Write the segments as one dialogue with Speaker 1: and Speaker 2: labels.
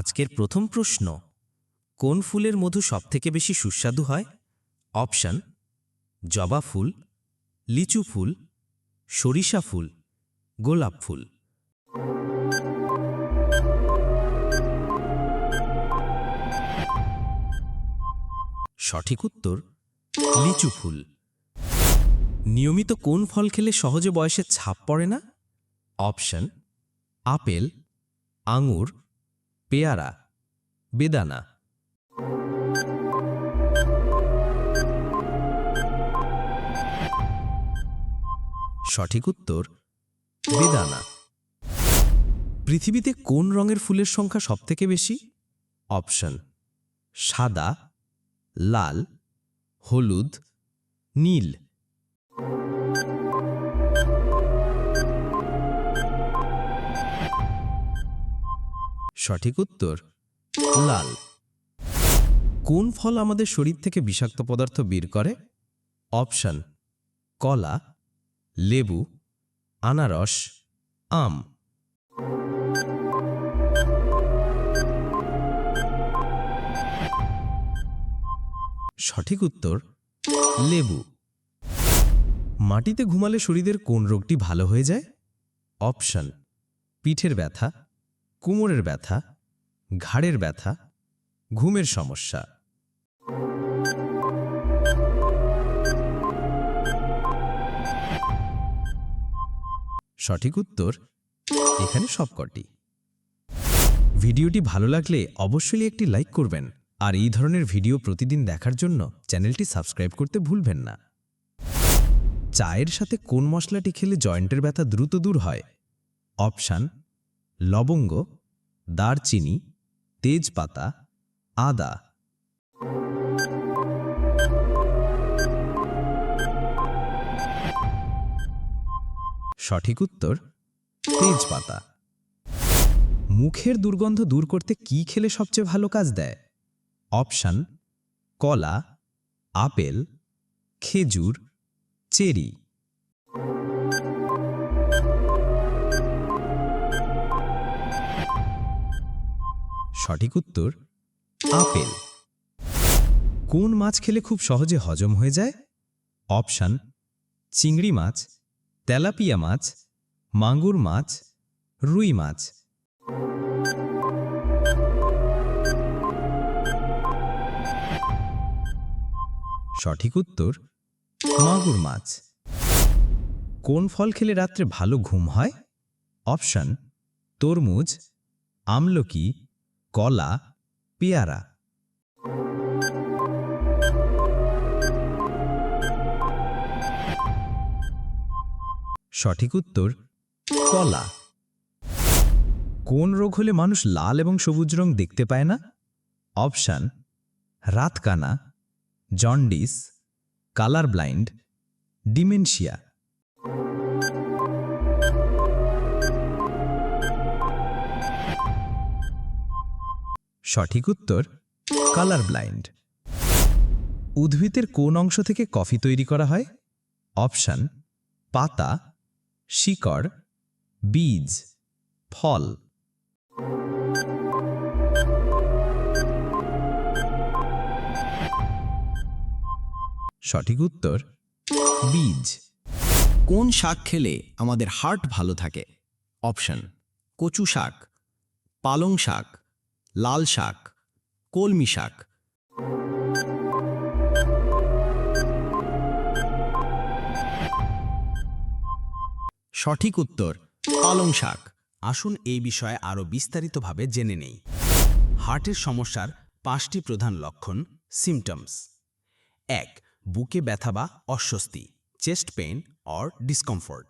Speaker 1: আজকের প্রথম প্রশ্ন, কোন ফুলের মধু সবথেকে বেশি সুস্বাদু হয়? অপশন, জবা ফুল, লিচু ফুল, সরিষা ফুল, গোলাপ ফুল। সঠিক উত্তর, লিচু ফুল। নিয়মিত কোন ফল খেলে সহজে বয়সে ছাপ পড়ে না? অপশন, আপেল, আঙুর পেয়ারা, বেদানা। সঠিক উত্তর, বেদানা। পৃথিবীতে কোন রঙের ফুলের সংখ্যা সবথেকে বেশি? অপশন, সাদা, লাল, হলুদ, নীল। সঠিক উত্তর, লাল। কোন ফল আমাদের শরীর থেকে বিষাক্ত পদার্থ বের করে? অপশন, কলা, লেবু, আনারস, আম। সঠিক উত্তর, লেবু। মাটিতে ঘুমালে শরীরের কোন রোগটি ভালো হয়ে যায়? অপশন, পিঠের ব্যথা কোমরের ব্যথা, ঘাড়ের ব্যথা, ঘুমের সমস্যা। সঠিক উত্তর এখানে সবকটি। ভিডিওটি ভালো লাগলে অবশ্যই একটি লাইক করবেন আর এই ধরনের ভিডিও প্রতিদিন দেখার জন্য চ্যানেলটি সাবস্ক্রাইব করতে ভুলবেন না। চায়ের সাথে কোন মশলাটি খেলে জয়েন্টের ব্যথা দ্রুত দূর হয়? অপশান লবঙ্গ, দারচিনি, তেজপাতা, আদা। সঠিক উত্তর, তেজপাতা। মুখের দুর্গন্ধ দূর করতে কি খেলে সবচেয়ে ভালো কাজ দেয়? অপশান, কলা, আপেল, খেজুর, চেরি। সঠিক উত্তর, আপেল। কোন মাছ খেলে খুব সহজে হজম হয়ে যায়? অপশান, চিংড়ি মাছ, তেলাপিয়া মাছ, মাগুর মাছ, রুই মাছ। সঠিক উত্তর, মাগুর মাছ। কোন ফল খেলে রাত্রে ভালো ঘুম হয়? অপশন, তরমুজ, আমলকি কলা, পেয়ারা। সঠিক উত্তর, কলা। কোন রোগ হলে মানুষ লাল এবং সবুজ রং দেখতে পায় না? অপশান, রাতকানা, জন্ডিস কালার ব্লাইন্ড ডিমেনশিয়া। সঠিক উত্তর কালার ব্লাইন্ড উদ্ভিদের কোন অংশ থেকে কফি তৈরি করা হয়? অপশান, পাতা, শিকড়, বীজ, ফল। সঠিক উত্তর, বীজ।
Speaker 2: কোন শাক খেলে আমাদের হার্ট ভালো থাকে? অপশন, কচু শাক, পালং শাক। লাল শাক, কলমি শাক। সঠিক উত্তর, পালং শাক। আসুন এই বিষয়ে আরও বিস্তারিতভাবে জেনে নেই। হার্টের সমস্যার পাঁচটি প্রধান লক্ষণ সিমটমস এক, বুকে ব্যথা বা অস্বস্তি চেস্ট পেইন অর ডিসকমফোর্ট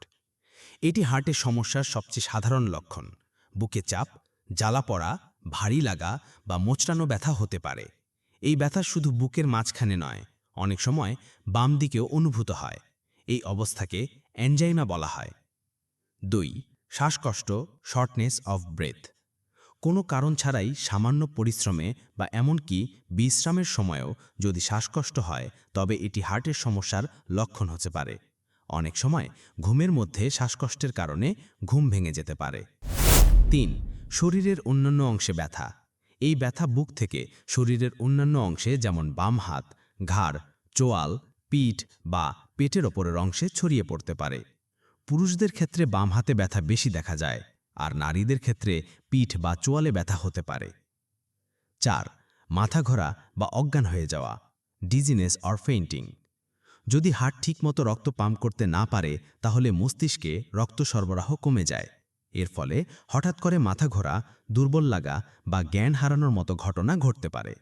Speaker 2: এটি হার্টের সমস্যার সবচেয়ে সাধারণ লক্ষণ। বুকে চাপ, জ্বালা পড়া ভারী লাগা বা মোচড়ানো ব্যথা হতে পারে। এই ব্যথা শুধু বুকের মাঝখানে নয়, অনেক সময় বাম দিকেও অনুভূত হয়। এই অবস্থাকে অ্যানজাইনা বলা হয়। দুই, শ্বাসকষ্ট, শর্টনেস অফ ব্রেথ। কোনো কারণ ছাড়াই সামান্য পরিশ্রমে বা এমনকি বিশ্রামের সময়েও যদি শ্বাসকষ্ট হয়, তবে এটি হার্টের সমস্যার লক্ষণ হতে পারে। অনেক সময় ঘুমের মধ্যে শ্বাসকষ্টের কারণে ঘুম ভেঙে যেতে পারে। তিন শরীরের অন্যান্য অংশে ব্যথা। এই ব্যথা বুক থেকে শরীরের অন্যান্য অংশে যেমন বাম হাত, ঘাড়, চোয়াল, পিঠ বা পেটের ওপরের অংশে ছড়িয়ে পড়তে পারে। পুরুষদের ক্ষেত্রে বাম হাতে ব্যথা বেশি দেখা যায়, আর নারীদের ক্ষেত্রে পিঠ বা চোয়ালে ব্যথা হতে পারে। চার, মাথা ঘোরা বা অজ্ঞান হয়ে যাওয়া ডিজিনেস অর ফেইন্টিং যদি হার্ট ঠিকমতো রক্ত পাম্প করতে না পারে, তাহলে মস্তিষ্কে রক্ত সরবরাহ কমে যায়। এর ফলে হঠাৎ করে মাথা ঘোরা, দুর্বল লাগা বা জ্ঞান হারানোর মতো ঘটনা ঘটতে পারে।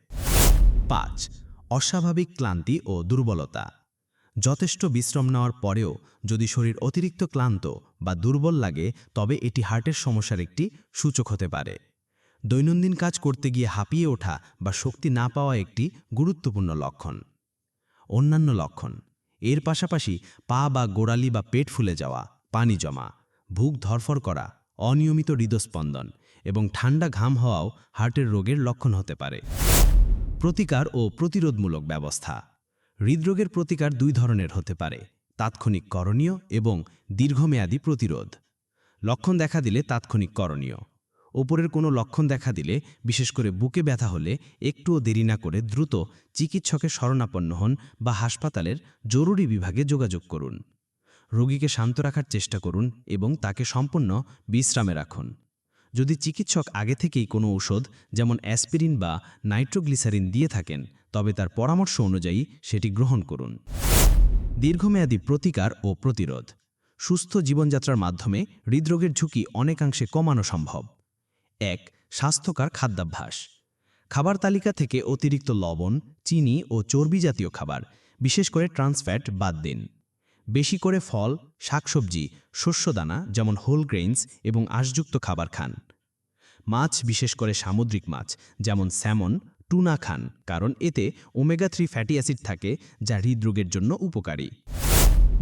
Speaker 2: পাঁচ, অস্বাভাবিক ক্লান্তি ও দুর্বলতা। যথেষ্ট বিশ্রাম নেওয়ার পরেও যদি শরীর অতিরিক্ত ক্লান্ত বা দুর্বল লাগে, তবে এটি হার্টের সমস্যার একটি সূচক হতে পারে। দৈনন্দিন কাজ করতে গিয়ে হাঁপিয়ে ওঠা বা শক্তি না পাওয়া একটি গুরুত্বপূর্ণ লক্ষণ। অন্যান্য লক্ষণ, এর পাশাপাশি পা বা গোড়ালি বা পেট ফুলে যাওয়া, পানি জমা বুক ধরফর করা অনিয়মিত হৃদস্পন্দন এবং ঠান্ডা ঘাম হওয়াও হার্টের রোগের লক্ষণ হতে পারে। প্রতিকার ও প্রতিরোধমূলক ব্যবস্থা। হৃদরোগের প্রতিকার দুই ধরনের হতে পারে, তাৎক্ষণিক করণীয় এবং দীর্ঘমেয়াদী প্রতিরোধ। লক্ষণ দেখা দিলে তাৎক্ষণিক করণীয়। ওপরের কোনো লক্ষণ দেখা দিলে, বিশেষ করে বুকে ব্যথা হলে একটুও দেরি না করে দ্রুত চিকিৎসকের শরণাপন্ন হন বা হাসপাতালের জরুরি বিভাগে যোগাযোগ করুন। রোগীকে শান্ত রাখার চেষ্টা করুন এবং তাকে সম্পূর্ণ বিশ্রামে রাখুন। যদি চিকিৎসক আগে থেকেই কোনো ঔষধ, যেমন অ্যাসপিরিন বা নাইট্রোগ্লিসারিন দিয়ে থাকেন, তবে তার পরামর্শ অনুযায়ী সেটি গ্রহণ করুন। দীর্ঘমেয়াদী প্রতিকার ও প্রতিরোধ। সুস্থ জীবনযাত্রার মাধ্যমে হৃদরোগের ঝুঁকি অনেকাংশে কমানো সম্ভব। এক, স্বাস্থ্যকর খাদ্যাভ্যাস। খাবার তালিকা থেকে অতিরিক্ত লবণ, চিনি ও চর্বি জাতীয় খাবার, বিশেষ করে ট্রান্সফ্যাট বাদ দিন। বেশি করে ফল, শাকসবজি, শস্যদানা, যেমন হোল গ্রেইনস এবং আঁশযুক্ত খাবার খান। মাছ, বিশেষ করে সামুদ্রিক মাছ, যেমন স্যামন, টুনা খান, কারণ এতে ওমেগা থ্রি ফ্যাটি অ্যাসিড থাকে, যা হৃদরোগের জন্য উপকারী।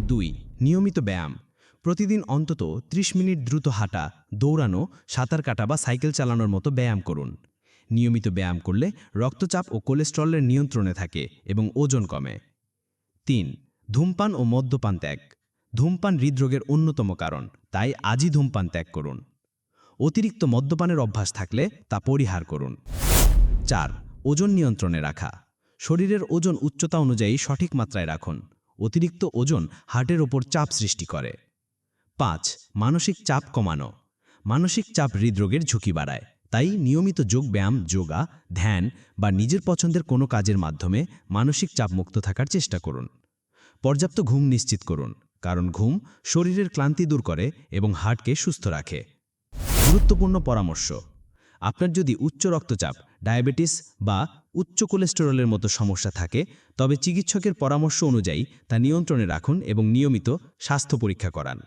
Speaker 2: দুই, নিয়মিত ব্যায়াম। প্রতিদিন অন্তত ৩০ মিনিট দ্রুত হাঁটা, দৌড়ানো, সাঁতার কাটা বা সাইকেল চালানোর মতো ব্যায়াম করুন। নিয়মিত ব্যায়াম করলে রক্তচাপ ও কোলেস্ট্রলের নিয়ন্ত্রণে থাকে এবং ওজন কমে। তিন ধূমপান ও মদ্যপান ত্যাগ। ধূমপান হৃদরোগের অন্যতম কারণ, তাই আজই ধূমপান ত্যাগ করুন। অতিরিক্ত মদ্যপানের অভ্যাস থাকলে তা পরিহার করুন। চার, ওজন নিয়ন্ত্রণে রাখা। শরীরের ওজন উচ্চতা অনুযায়ী সঠিক মাত্রায় রাখুন। অতিরিক্ত ওজন হার্টের ওপর চাপ সৃষ্টি করে। পাঁচ, মানসিক চাপ কমানো। মানসিক চাপ হৃদরোগের ঝুঁকি বাড়ায়, তাই নিয়মিত যোগব্যায়াম যোগা, ধ্যান বা নিজের পছন্দের কোনো কাজের মাধ্যমে মানসিক চাপ মুক্ত থাকার চেষ্টা করুন। পর্যাপ্ত ঘুম নিশ্চিত করুন, কারণ ঘুম শরীরের ক্লান্তি দূর করে এবং হার্টকে সুস্থ রাখে। গুরুত্বপূর্ণ পরামর্শ, আপনার যদি উচ্চ রক্তচাপ, ডায়াবেটিস বা উচ্চ কোলেস্টেরলের মতো সমস্যা থাকে, তবে চিকিৎসকের পরামর্শ অনুযায়ী তা নিয়ন্ত্রণে রাখুন এবং নিয়মিত স্বাস্থ্য পরীক্ষা করান।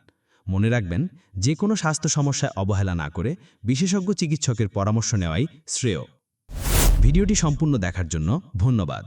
Speaker 2: মনে রাখবেন যে কোনো স্বাস্থ্য সমস্যায় অবহেলা না করে বিশেষজ্ঞ চিকিৎসকের পরামর্শ নেওয়াই শ্রেয়। ভিডিওটি সম্পূর্ণ দেখার জন্য ধন্যবাদ।